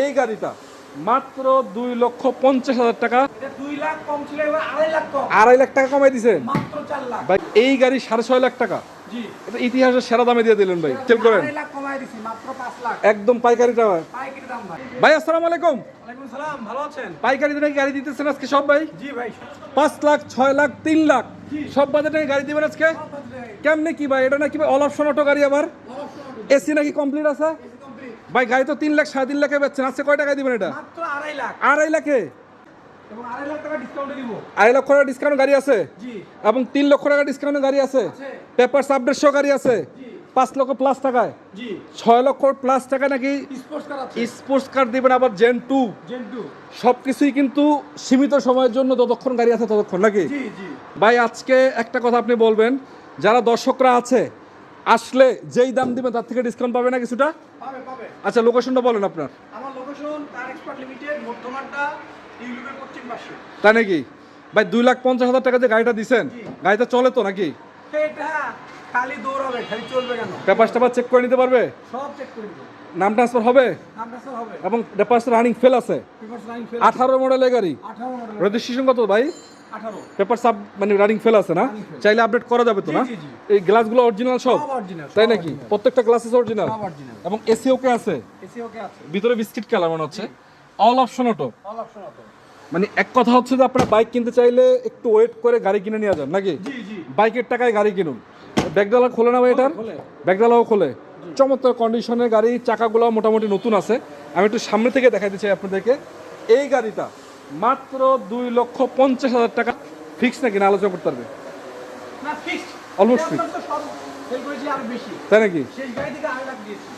এই গাড়িটা মাত্র দুই লক্ষ পঞ্চাশ হাজার টাকা। আড়াই লাখ টাকা কমাই দিছেন ভাই এই গাড়ি সাড়ে ছয় লাখ টাকা। এটা ইতিহাসের সেরা দামে দিয়ে দিলেন ভাই চেক করেন। একদম পাইকারি দাম। ভাই। ভাই আসসালামু আলাইকুম। আছেন? নাকি গাড়ি দিতেছেন আজকে সব ভাই? পাঁচ লাখ ছয় লাখ তিন লাখ। সব বাজেটে গাড়ি দিবেন আজকে? কেমনে কি ভাই এটা নাকি ভাই অল অপশন অটো গাড়ি আবার? এসি নাকি কমপ্লিট আছে? ভাই গাড়ি তো তিন লাখ সাড়ে তিন লাখে বেচছেন। আজকে কয় টাকায় দিবেন এটা? আড়াই লাখ। আড়াই লাখে? আড়াই ডিসকাউন্টে লক্ষ টাকা ডিসকাউন্ট গাড়ি আছে? এবং তিন লক্ষ টাকা ডিসকাউন্টের গাড়ি আছে? পেপার আপডেট সহ গাড়ি আছে? পাঁচ লক্ষ প্লাস টাকায়? ছয় লক্ষ প্লাস টাকা নাকি স্পোর্টস কার দিবেন আবার জেন টু সব কিছুই কিন্তু সীমিত সময়ের জন্য যতক্ষণ গাড়ি আছে ততক্ষণ নাকি? ভাই আজকে একটা কথা আপনি বলবেন যারা দর্শকরা আছে আসলে যেই দাম দিবেন তার থেকে ডিসকাউন্ট পাবে না কিছুটা? পাবে পাবে। আচ্ছা লোকেশনটা বলেন আপনার। আমার লোকেশন এক্সপার্ট লিমিটেড ইউলিপের পশ্চিম পাশে। তাই নাকি? ভাই দুই লাখ পঞ্চাশ হাজার টাকা যে গাড়িটা দিছেন গাড়িটা চলে তো নাকি? এটা খালি দৌড়াবে খালি চলবে কেন? পেপার টেপার চেক করে নিতে পারবে? সব চেক করে নাম ট্রান্সফার হবে? এবং পেপার রানিং ফেল আছে? পেপারস লাইন ফেল আঠারো মডেলের গাড়ি। 18 মডেল রেজিস্ট্রেশন কত ভাই? 18 পেপার সাব মানে রানিং ফেল আছে না? চাইলে আপডেট করা যাবে তো না। এই গ্লাসগুলো অরিজিনাল সব? তাই নাকি? প্রত্যেকটা গ্লাসেস অরিজিনাল এবং এসি ওকে আছে? ভিতরে বিস্কিট কালার মনে হচ্ছে। অল অপশন অটো মানে এক কথা হচ্ছে যে আপনারা বাইক কিনতে চাইলে একটু ওয়েট করে গাড়ি কিনে নিয়ে যান নাকি? বাইকের টাকায় গাড়ি কিনুন। ব্যাগডালা খোলে না এটার। ব্যাগডালাও খোলে। চমৎকার কন্ডিশনের গাড়ি চাকাগুলো মোটামুটি নতুন আছে। আমি একটু সামনে থেকে দেখাতে চাই আপনাদেরকে। এই গাড়িটা মাত্র দুই লক্ষ পঞ্চাশ হাজার টাকা ফিক্স নাকি না আলোচনা করতে পারবে? আর বেশি। তাই নাকি?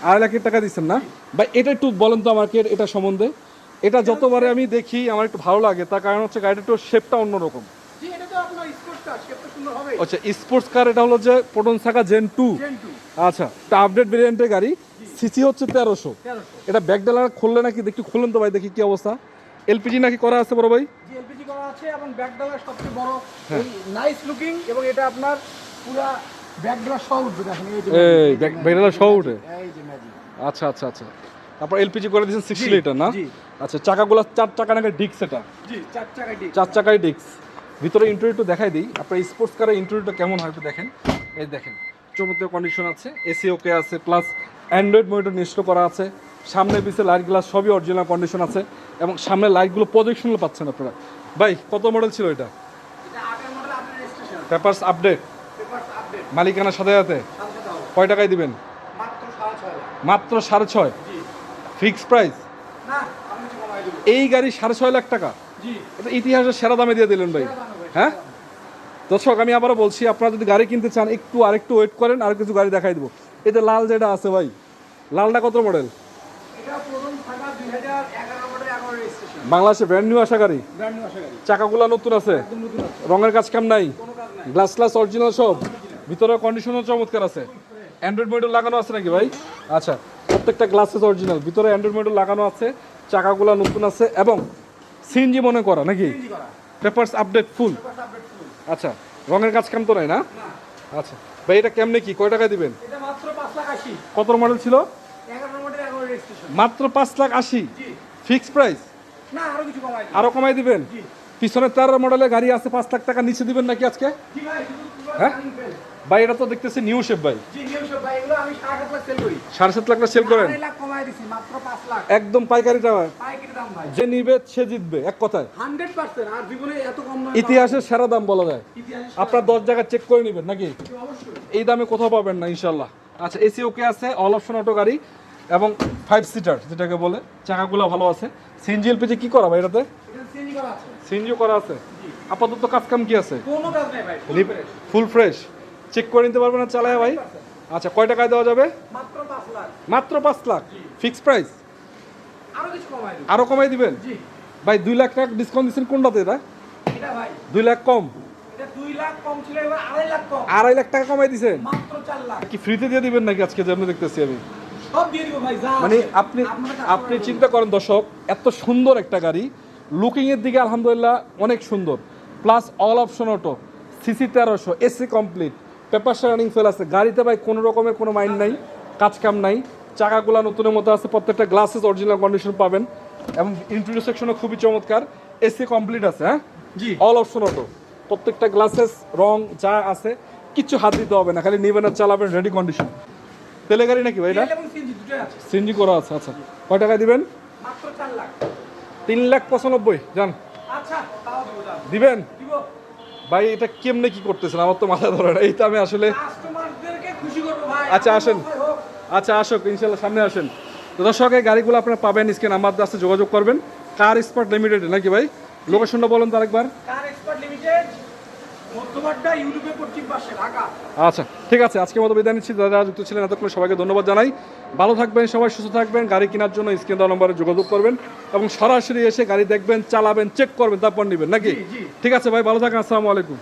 আড়াই লাখের টাকা দিচ্ছেন না? ভাই এটা একটু বলেন তো আমাকে এটা সম্বন্ধে। এটা যতবারে আমি দেখি আমার একটু ভালো লাগে। তার কারণ হচ্ছে গাড়িটা একটু শেপটা অন্যরকম। তো তো আচ্ছা স্পোর্টস কার এটা হলো যে প্রোটন সাকা জেন টু আচ্ছা এটা আপডেট ভেরিয়েন্টের গাড়ি। সিসি হচ্ছে তেরোশো। এটা ব্যাগ ডালার খুললে নাকি একটু খুলুন তো ভাই দেখি কি অবস্থা। এলপিজি নাকি করা আছে বড় ভাই? জি এলপিজি করা আছে এবং ব্যাক ডালার সবচেয়ে বড়। হ্যাঁ। নাইস লুকিং এবং এটা আপনার পুরা ব্যাক ডালার সহ উঠবে দেখেন এই যে এই magic, ব্যাক ডালার সহ উঠে? এই যে ম্যাজিক আচ্ছা আচ্ছা আচ্ছা। তারপর এলপিজি করে দিয়েছেন সিক্সটি লিটার না? জি। আচ্ছা চাকাগুলো চার চাকা নাকি ডিক্স এটা? জি চার চাকা ডিক চার চাকায় ডিক্স ভিতরে ইন্টারভিউ একটু দেখাই দিই। আপনার স্পোর্টস কারের ইন্টারভিউটা কেমন হয় একটু দেখেন। এই দেখেন চমৎকার কন্ডিশন আছে এসি ওকে আছে প্লাস অ্যান্ড্রয়েড মনিটর নিশ্চিত করা আছে। সামনে পিছিয়ে লাইট গ্লাস সবই অরিজিনাল কন্ডিশন আছে এবং সামনে লাইটগুলো প্রজেকশনও পাচ্ছেন আপনারা। ভাই কত মডেল ছিল এটা? এটা পেপারস আপডেট মালিকানা সাথে সাথে? কয় টাকায় দিবেন? মাত্র সাড়ে ছয় ফিক্স প্রাইস এই গাড়ি সাড়ে ছয় লাখ টাকা? এটা ইতিহাসের সেরা দামে দিয়ে দিলেন ভাই। হ্যাঁ? দর্শক আমি আবারও বলছি আপনারা যদি গাড়ি কিনতে চান একটু আরেকটু ওয়েট করেন আর কিছু গাড়ি দেখাই দেবো। যে লাল যেটা আছে ভাই লালটা কত মডেল এটা প্রথম থাকা দুই হাজার এগারো মডেল এগারো রেজিস্ট্রেশন বাংলাদেশে ব্র্যান্ড নিউ আসা গাড়ি? আশা গাড়ি। চাকাগুলো নতুন আছে? নতুন আছে। রঙের কাজ কাম নাই? গ্লাস গ্লাস অরিজিনাল সব? ভিতরে কন্ডিশনও চমৎকার আছে। অ্যান্ড্রয়েড মডেল লাগানো আছে নাকি ভাই? আচ্ছা প্রত্যেকটা গ্লাসেস অরিজিনাল ভিতরে অ্যান্ড্রয়েড মডেল লাগানো আছে চাকাগুলো নতুন আছে এবং সিএনজি মনে করা নাকি? পেপারস আপডেট ফুল আচ্ছা রঙের কাজ কাম তো নাই না? আচ্ছা ভাই এটা কেমনে কি? কয় টাকায় দিবেন? কত মডেল ছিল? মাত্র পাঁচ লাখ আশি। জি। ফিক্স প্রাইস আরও কমাই দিবেন? জি। পিছনে তেরো মডেলের গাড়ি আছে পাঁচ লাখ টাকা নিচে দিবেন নাকি আজকে? হ্যাঁ? ভাই এটা তো দেখতেছি নিউ শেপ ভাই। সাড়ে সাত লাখ সেল করেন? একদম পাইকারি দাম যে নিবে সে জিতবে এক কথায়। ইতিহাসের সেরা দাম বলা যায়। আপনার দশ জায়গা চেক করে নেবেন নাকি? এই দামে কোথাও পাবেন না ইনশাল্লাহ। আচ্ছা এসি ওকে আছে অল অপশন অটো গাড়ি। এবং ফাইভ সিটার যেটাকে বলে চাকাগুলো ভালো আছে। সিএনজি এলপিজি কি করা ভাই এটাতে? এটা চেঞ্জ করা আছে। সিএনজিও করা আছে? আপাতত কাজ কাম কি আছে? ফুল ফ্রেশ চেক করে নিতে পারবেন না চালায় ভাই? আচ্ছা কয় টাকায় দেওয়া যাবে? মাত্র পাঁচ লাখ। ফিক্স প্রাইস আরও কমাই দিবেন? ভাই দুই লাখ টাকা ডিসকাউন্ট দিচ্ছেন কোনটাতে এটা? দুই লাখ কম। আড়াই লাখ টাকা কমাই লাখ। কি ফ্রিতে দিয়ে দিবেন নাকি আজকে যেমন দেখতেছি আমি? মানে আপনি আপনি চিন্তা করেন দর্শক এত সুন্দর একটা গাড়ি। লুকিং এর দিকে আলহামদুলিল্লাহ অনেক সুন্দর। Plus all option auto CC তেরোশো AC complete paper running full আছে। গাড়িতে ভাই কোনো রকমের কোনো মাইন্ড নাই কাজ কাম নাই। চাকাগুলা নতুনের মতো আছে। প্রত্যেকটা গ্লাসেস অরিজিনাল কন্ডিশন পাবেন। এবং ইন্টেরিয়র সেকশনও খুবই চমৎকার। এসি কমপ্লিট আছে হ্যাঁ? জি। অল অপশন অটো প্রত্যেকটা গ্লাসেস রং যা আছে কিচ্ছু হাত দিতে হবে না। খালি নিবেন আর চালাবেন রেডি কন্ডিশন তেলে গাড়ি নাকি ভাই এটা দুটোই আছে। করা আছে আচ্ছা। কয় টাকা দিবেন? তিন লাখ পঁচানব্বই যান। আচ্ছা দিবেন? ভাই এটা কেমনে কি করতেছেন? আমার তো মাথা ধরে না এই তো আমি আসলে আচ্ছা, আসেন। আচ্ছা আসুক ইনশাল্লাহ সামনে আসেন। তো দর্শক এই গাড়িগুলো আপনারা পাবেন স্ক্রিন আমার কাছে যোগাযোগ করবেন। কার স্পট লিমিটেড নাকি ভাই? লোকেশনটা বলেন তো আরেকবার কার এক্সপার্ট লিমিটেড মধ্যবাড্ডা ইউটিউবে পশ্চিম পাশে ঢাকা আচ্ছা ঠিক আছে আজকে মতো বিদায় নিচ্ছি। যারা যুক্ত ছিলেন এতক্ষণ সবাইকে ধন্যবাদ জানাই। ভালো থাকবেন সবাই সুস্থ থাকবেন গাড়ি কেনার জন্য স্ক্রিন দেওয়া নম্বরে যোগাযোগ করবেন এবং সরাসরি এসে গাড়ি দেখবেন চালাবেন চেক করবেন তারপর নেবেন নাকি। ঠিক আছে ভাই ভালো থাকেন আসসালামু আলাইকুম।